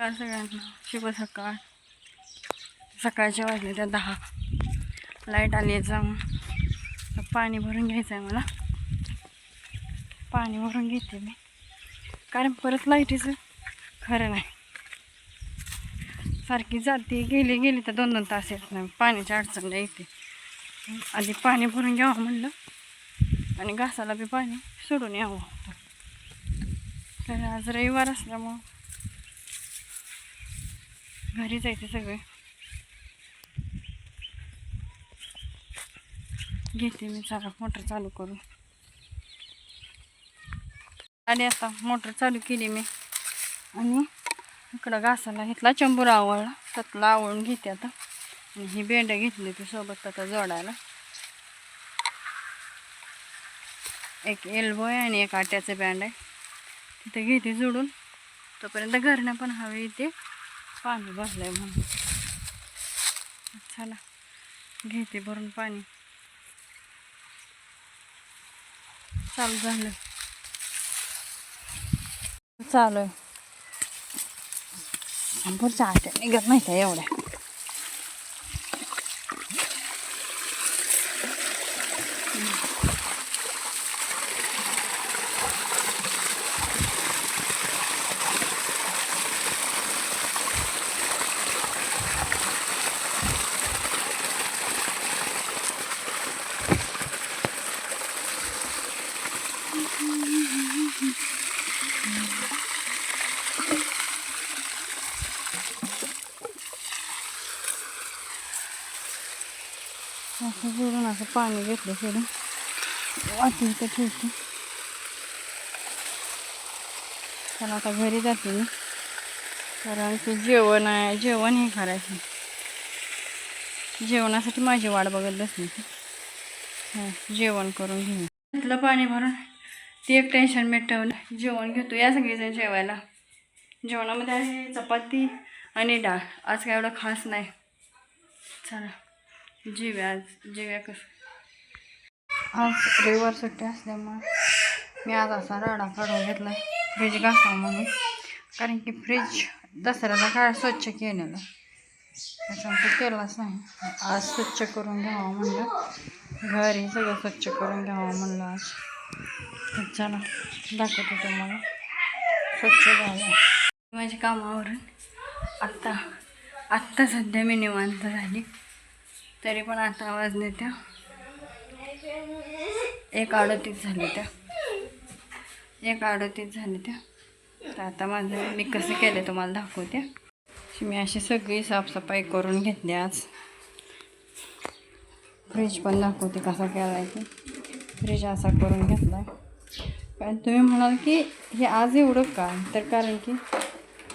नमस्कार सगळ्यांना. शुभ सकाळ. सकाळच्या वाजले त्या दहा. लाइट आली आहे जाऊन. पाणी भरून घ्यायचं आहे मला. पाणी भरून घेते मी. कारण परत लाईटीचं खरं नाही. सारखी जाते. गेली गेली तर दोन दोन तास येत नाही. पाण्याची अडचण नाही येते. आधी पाणी भरून घ्यावं म्हणलं. आणि घासाला बी पाणी सोडून यावं. तर आज रविवार असल्यामुळं घरी जायचे सगळे. घेते मी चला मोटर चालू करू आणि आता मोटर चालू केली मी. आणि इकडं घासाला घेतला चंबूर आवळला त्यातला आवळून घेते आता. आणि ही बेंड घेतली ती सोबत आता जोडायला. एक एल्बो आहे आणि एक आट्याचं बँड आहे. तिथे घेते जोडून. तोपर्यंत घरनं पण हवी इथे. पाणी भरलं आहे म्हणून. चला घेते भरून पाणी. चालू झालं चालू आहे. पुढच्या आट्या निघत नाही का एवढ्या. असं असं पाणी घेतलं सोडून. वाटलं तर ठेवते. त्याला आता घरी जाते मी. कारण की जेवण आहे जेवण हे करायचं. जेवणासाठी माझी वाट बघत बसली. हां जेवण करून घेऊ घेतलं पाणी भरून. ती एक टेन्शन मिटवलं जेवण घेतो या सगळेजण जेवायला. जेवणामध्ये आहे चपाती आणि डाळ. आज काय एवढं खास नाही. चला. जेव्या आज जेव्या कसं आज रविवार सुट्टी असल्यामुळं मी आज असा राडा काढून घेतला फ्रीज घासा म्हणून. कारण की फ्रीज दसऱ्याला काळ स्वच्छ केलेलं? त्याच्यामुळे केलाच नाही. आज स्वच्छ करून घ्यावं म्हणलं. घरी सगळं स्वच्छ करून घ्यावं म्हणलं आज. चला दाखवते तुम्हाला. स्वच्छ झालं. माझी कामावरून आत्ता आत्ता सध्या मी निवांत झाली. तरी पण आता वाजले त्या एक अडतीस झाले त्या एक अडतीस झाले त्या तर आता माझं मी कसं केलं तुम्हाला दाखवते. मी अशी सगळी साफसफाई करून घेतली आज. फ्रीज पण दाखवते कसा केला आहे ते. फ्रीज असा करून घेतला आहे तुम्ही म्हणाल की हे आज एवढं का? तर कारण की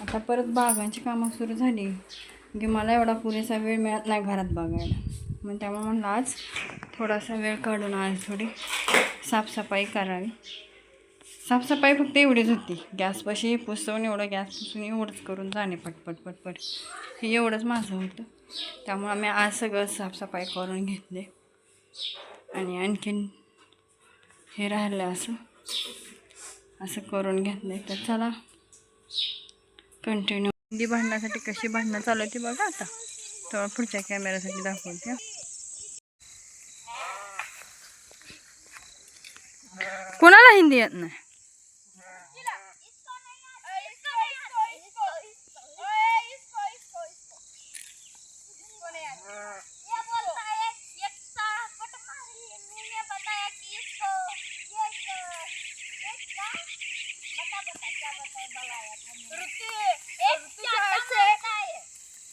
आता परत बागांची कामं सुरू झाली. की मला एवढा पुरेसा वेळ मिळत नाही घरात बघायला. मग त्यामुळे म्हणलं आज थोडासा वेळ काढून आज थोडी साफसफाई करावी. साफसफाई फक्त एवढीच होती. गॅसपाशी पुसवून एवढं गॅस पुसून एवढंच करून जाणे पटपट पटपट हे एवढंच माझं होतं. त्यामुळं मी आज सगळं साफसफाई करून घेतले. आणि आणखीन हे राहिलं असं. असं करून घेतलं तर चला कंटिन्यू हिंदी भांडण्यासाठी कशी भांडणं चालू आहे ती बघा आता तेव्हा पुढच्या कॅमेऱ्यासाठी दाखवते हं. कोणाला हिंदी येत नाही ये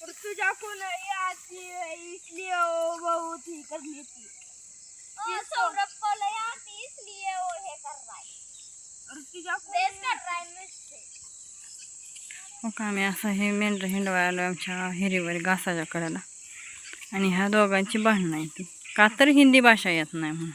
ऋतुजा को नहीं आती है इसलिए वो बहुत ही कर लेती और सौरभ को ले आती इसलिए वो ये कर रहा है ऋतुजा को रेस कर रहा मुझसे मग आम्ही असं हे मेंढरं हिंडवायला आलो आमच्या हिरीवर घासाच्या कडेला. आणि ह्या दोघांची भांडणं आहे ती का तर हिंदी भाषा येत नाही म्हणून.